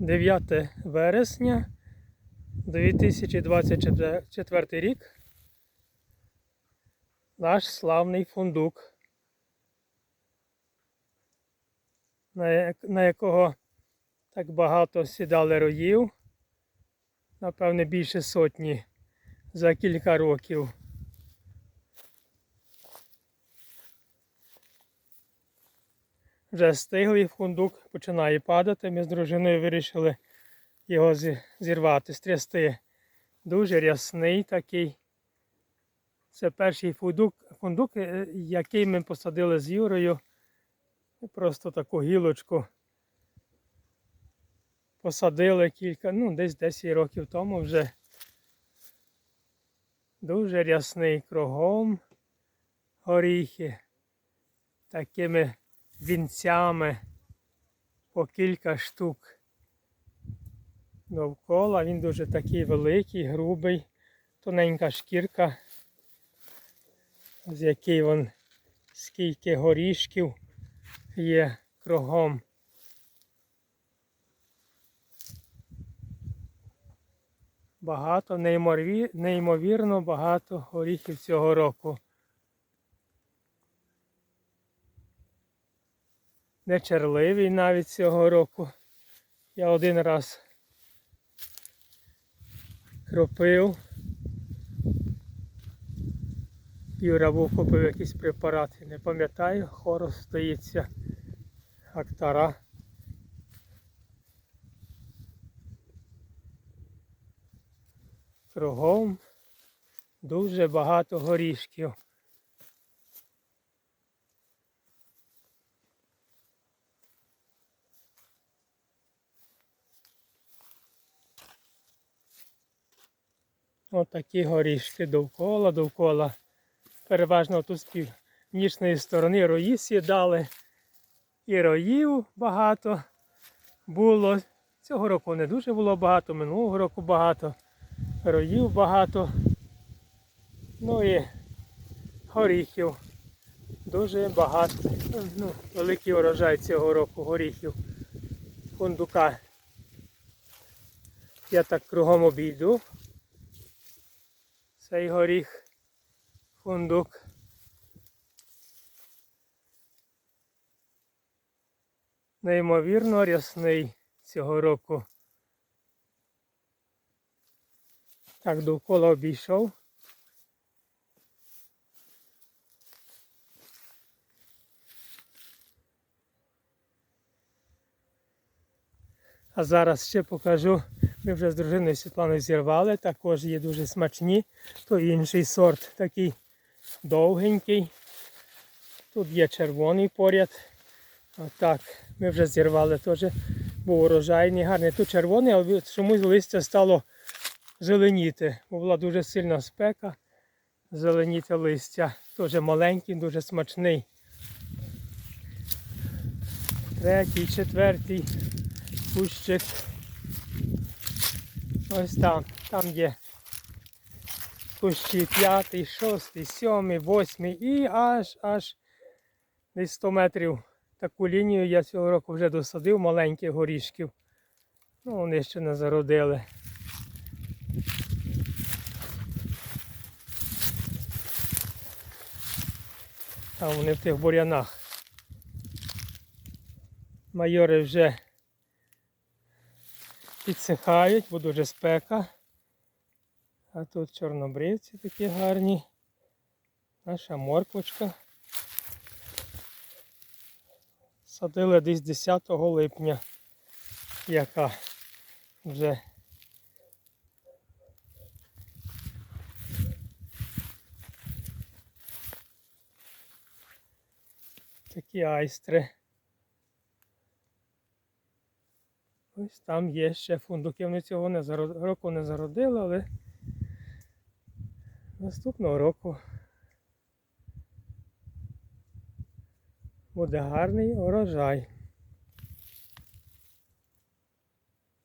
9 вересня 2024 рік. Наш славний фундук, на, якого так багато сідали роїв, напевне, більше сотні за кілька років. Вже стиглий фундук починає падати. Ми з дружиною вирішили його зірвати, стрясти. Дуже рясний такий. Це перший фундук, фундук, е, який ми посадили з Юрою. Просто таку гілочку посадили кілька, ну, десь 10 років тому вже. Дуже рясний кругом горіхи такими вінцями по кілька штук довкола. Він дуже такий великий, грубий, тоненька шкірка, з який вон скільки горішків є кругом. Багато, неймовірно багато горіхів цього року. Не черливий навіть цього року. Я один раз кропив. Юра купив якийсь препарат, не пам'ятаю, хорос стоїться. Актара. Кругом дуже багато горішків. Отакі горішки довкола, довкола. Переважно тут з північної сторони рої сідали. І роїв багато було. Цього року не дуже було багато, минулого року багато. Роїв багато. Ну і горіхів. Дуже багато. Ну, великий урожай цього року горіхів. Фундука. Я так кругом обійду. Цей горіх, фундук. Неймовірно рясний цього року. Так, довкола обійшов. А зараз ще покажу. Ми вже з дружиною Світланою зірвали, також є дуже смачні. То інший сорт такий довгенький. Тут є червоний поряд. Отак. Ми вже зірвали теж. Був урожайний, гарний. Тут червоний, але чомусь листя стало зеленіти. Була дуже сильна спека. Зеленіти листя. Теж маленький, дуже смачний. Третій, четвертий кущик. Ось там. Там є кущі п'ятий, шостий, сьомий, восьмий і аж аж десь 100 метрів таку лінію я цього року вже досадив маленьких горішків. Ну, вони ще не зародили. Там вони в тих бурянах. Майори вже підсихають, бо дуже спека. А тут чорнобривці такі гарні. Наша морквочка. Садили десь 10 липня, яка вже такі айстри. Ось там є ще фундуки. Вони цього не зарод... року не зародили, але наступного року буде гарний урожай.